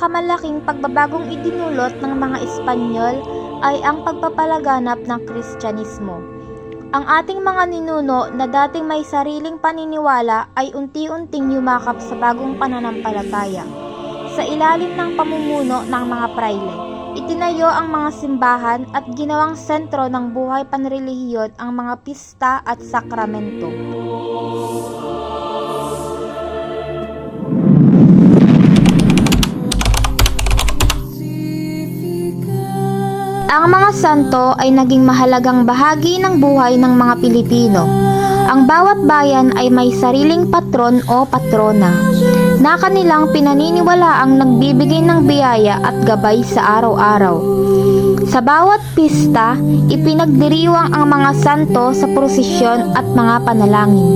Pinakamalaking pagbabagong idinulot ng mga Espanyol ay ang pagpapalaganap ng Kristyanismo. Ang ating mga ninuno na dating may sariling paniniwala ay unti-unting yumakap sa bagong pananampalataya. Sa ilalim ng pamumuno ng mga prayle, itinayo ang mga simbahan at ginawang sentro ng buhay panrelihiyon ang mga pista at sakramento. Ang mga santo ay naging mahalagang bahagi ng buhay ng mga Pilipino. Ang bawat bayan ay may sariling patron o patrona na kanilang pinaniniwala ang nagbibigay ng biyaya at gabay sa araw-araw. Sa bawat pista, ipinagdiriwang ang mga santo sa prosesyon at mga panalangin.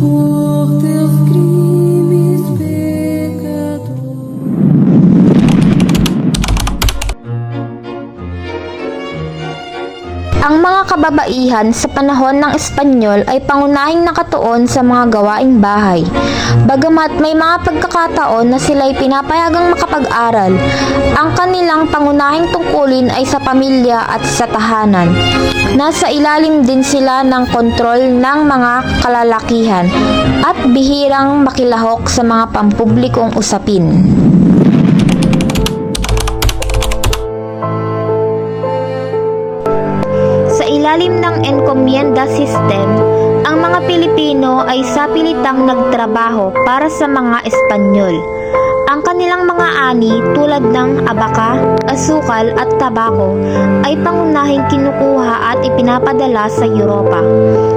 por Ang mga kababaihan sa panahon ng Espanyol ay pangunahing nakatuon sa mga gawaing bahay. Bagamat may mga pagkakataon na sila'y pinapayagang makapag-aral, ang kanilang pangunahing tungkulin ay sa pamilya at sa tahanan. Nasa ilalim din sila ng kontrol ng mga kalalakihan at bihirang makilahok sa mga pampublikong usapin. Encomienda system, ang mga Pilipino ay sapilitang nagtrabaho para sa mga Espanyol. Ang kanilang mga ani tulad ng abaka, asukal at tabako ay pangunahing kinukuha at ipinapadala sa Europa.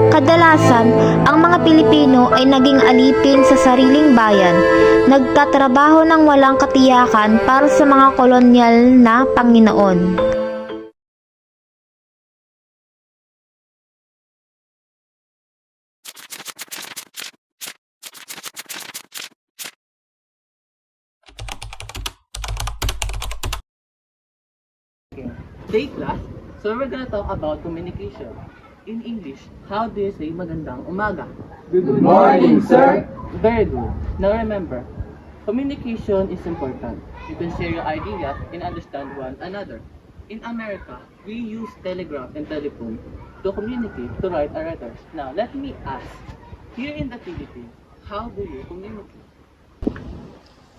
Kadalasan, ang mga Pilipino ay naging alipin sa sariling bayan, nagtatrabaho ng walang katiyakan para sa mga kolonyal na Panginoon. Today class, so we're gonna talk about communication. In English, how do you say magandang umaga? Good morning, sir. Very good. Now remember, communication is important. You can share your ideas and understand one another. In America, we use telegraph and telephone to communicate, to write our letters. Now, let me ask, here in the Philippines, how do you communicate?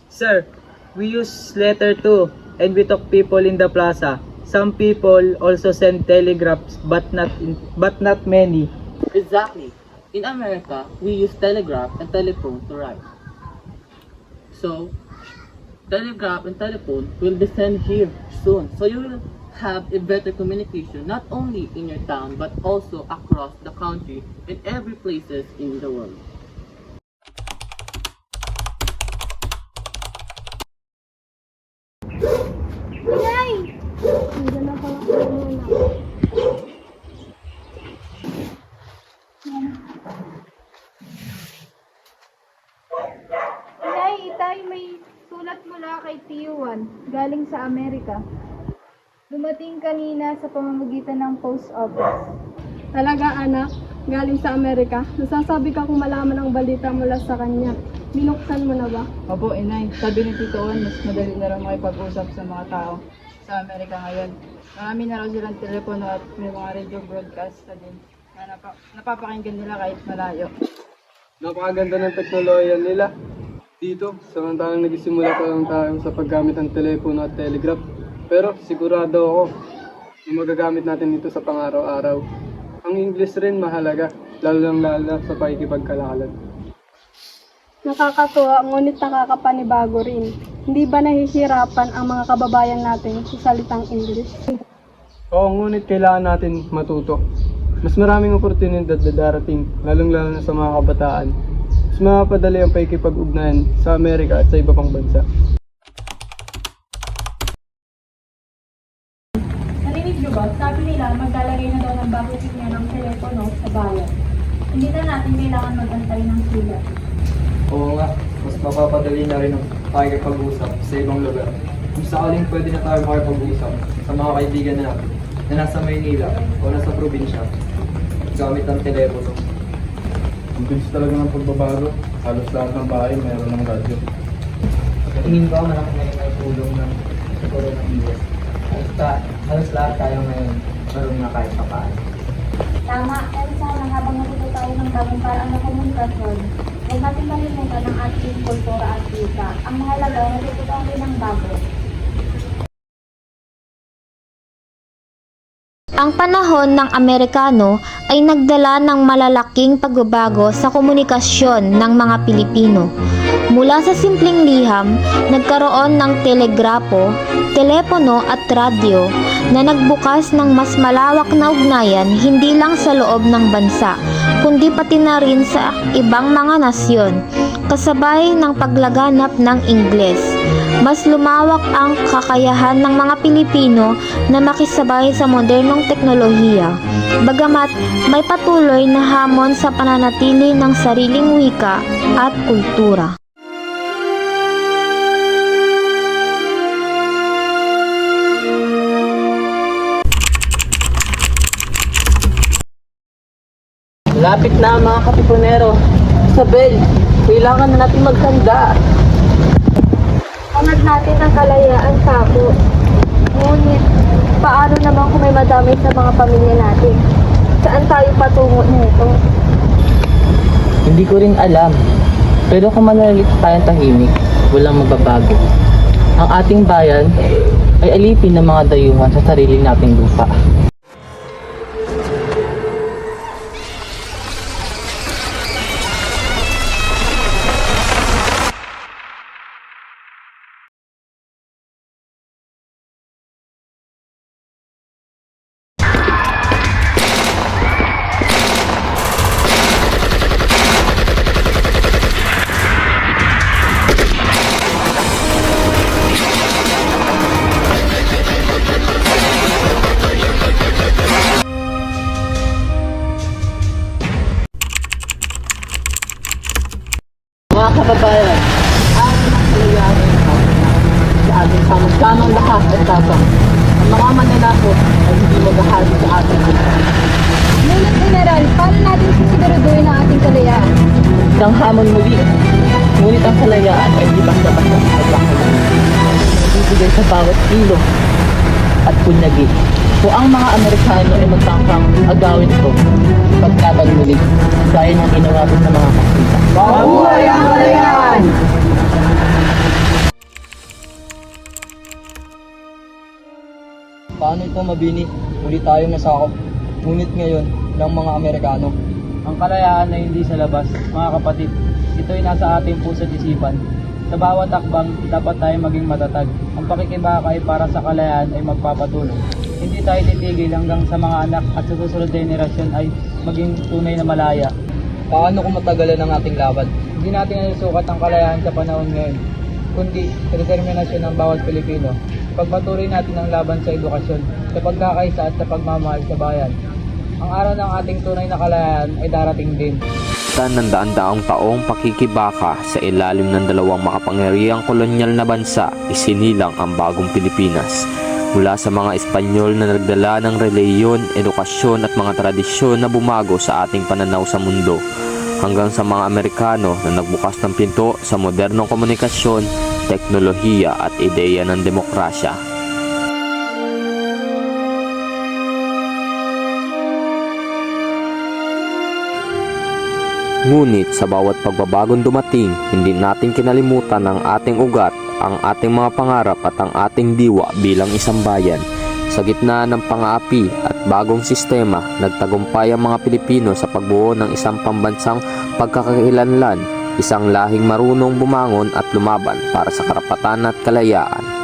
Sir, we use letter too, and we talk people in the plaza. Some people also send telegraphs, but not in, but not many. Exactly. In America, we use telegraph and telephone to write. So, telegraph and telephone will be sent here soon. So you will have a better communication not only in your town but also across the country and every places in the world. Inay, itay, may sulat mula kay Tijuan, galing sa Amerika. Dumating kanina sa pamamagitan ng post office. Talaga anak, galing sa Amerika. Nasasabi ka kung malaman ang balita mula sa kanya. Binuksan mo na ba? Opo, inay. Sabi ni Tito Juan, mas madali na raw makipag-usap sa mga tao sa Amerika ngayon. Marami na raw silang telepono at may mga radio broadcast na din na napa- napapakinggan nila kahit malayo. Napakaganda ng teknolohiya nila. Dito, samantalang nagsimula pa lang tayo sa paggamit ng telepono at telegraph. Pero sigurado ako na magagamit natin ito sa pang-araw-araw. Ang English rin mahalaga, lalo lang lalo na sa pakikipagkalakalan. Nakakatuwa, ngunit nakakapanibago rin. Hindi ba nahihirapan ang mga kababayan natin sa salitang English? Oo, ngunit kailangan natin matuto. Mas maraming oportunidad na darating, lalong lalo na sa mga kabataan. Mas mapapadali ang pakikipag-ugnayan sa Amerika at sa iba pang bansa. Narinig niyo ba? Sabi nila, maglalagay na daw ng bagong linya ng telepono sa bayan. Hindi na natin kailangan magantay ng sulat. Oo nga, mas mapapadali na rin ang pakikipag-usap sa ibang lugar. Kung sakaling pwede na tayo makipag-usap sa mga kaibigan natin na nasa Maynila o nasa probinsya gamit ang telepono. Ang bilis talaga ng pagbabago. Halos lahat ng bahay mayroon ng radyo. Sa tingin ko, malaki na may tulong ng siguro ng US. Halos, halos lahat tayo ngayon, marunong na kahit pa paano. Tama, pero sana habang natuto tayo ng bagong paraan ng komunikasyon, huwag natin kalimutan ang ating kultura at wika. Ang mahalaga, natututo rin ng bago. Ang panahon ng Amerikano ay nagdala ng malalaking pagbabago sa komunikasyon ng mga Pilipino. Mula sa simpleng liham, nagkaroon ng telegrapo, telepono at radyo na nagbukas ng mas malawak na ugnayan hindi lang sa loob ng bansa, kundi pati na rin sa ibang mga nasyon, kasabay ng paglaganap ng Ingles. Mas lumawak ang kakayahan ng mga Pilipino na makisabay sa modernong teknolohiya. Bagamat may patuloy na hamon sa pananatili ng sariling wika at kultura. Lapit na mga katipunero. Isabel, kailangan na natin maghanda. Hangad natin ang kalayaan, Tapo. Ngunit, paano naman kung may madamay sa mga pamilya natin? Saan tayo patungo nito? Hindi ko rin alam. Pero kung mananalit tayong tahimik, walang magbabago. Ang ating bayan ay alipin ng mga dayuhan sa sarili nating lupa. Kababayan, ang kalayanin sa ating samang-samang lakas at tapang. Ang mga mananakot ay hindi maghahali sa ating. Ngunit, General, paano natin sisiguraduhin ang ating kalayaan? Isang hamon muli. Ngunit ang kalayaan ay di basta-basta sa pagkakaroon. Ibibigay sa bawat kilo at punyagi. Kung ang mga Amerikano ay magtangkang agawin ito, paglaban muli, gaya ng ginawa ko sa mga kasita. Mabuhay ang kalayaan! Paano ito mabini? Uli tayong nasakop. Ngunit ngayon, ng mga Amerikano. Ang kalayaan ay hindi sa labas, mga kapatid. Ito ay nasa ating puso at isipan. Sa bawat takbang, dapat tayo maging matatag. Ang pakikibaka ay para sa kalayaan ay magpapatuloy. Hindi tayo titigil hanggang sa mga anak at sa susunod na henerasyon ay maging tunay na malaya. Paano kung matagalan ang ating laban? Hindi natin nasusukat ang kalayaan sa panahon ngayon, kundi determinasyon ng bawat Pilipino. Pagpatuloy natin ang laban sa edukasyon, sa pagkakaisa at sa pagmamahal sa bayan. Ang araw ng ating tunay na kalayaan ay darating din. Sa ng daan-daang taong pakikibaka sa ilalim ng dalawang makapangyarihang kolonyal na bansa, isinilang ang bagong Pilipinas. Mula sa mga Espanyol na nagdala ng reliyon, edukasyon at mga tradisyon na bumago sa ating pananaw sa mundo, hanggang sa mga Amerikano na nagbukas ng pinto sa modernong komunikasyon, teknolohiya at ideya ng demokrasya. Ngunit sa bawat pagbabagong dumating, hindi natin kinalimutan ang ating ugat, ang ating mga pangarap at ang ating diwa bilang isang bayan. Sa gitna ng pang-aapi at bagong sistema, nagtagumpay ang mga Pilipino sa pagbuo ng isang pambansang pagkakakilanlan, isang lahing marunong bumangon at lumaban para sa karapatan at kalayaan.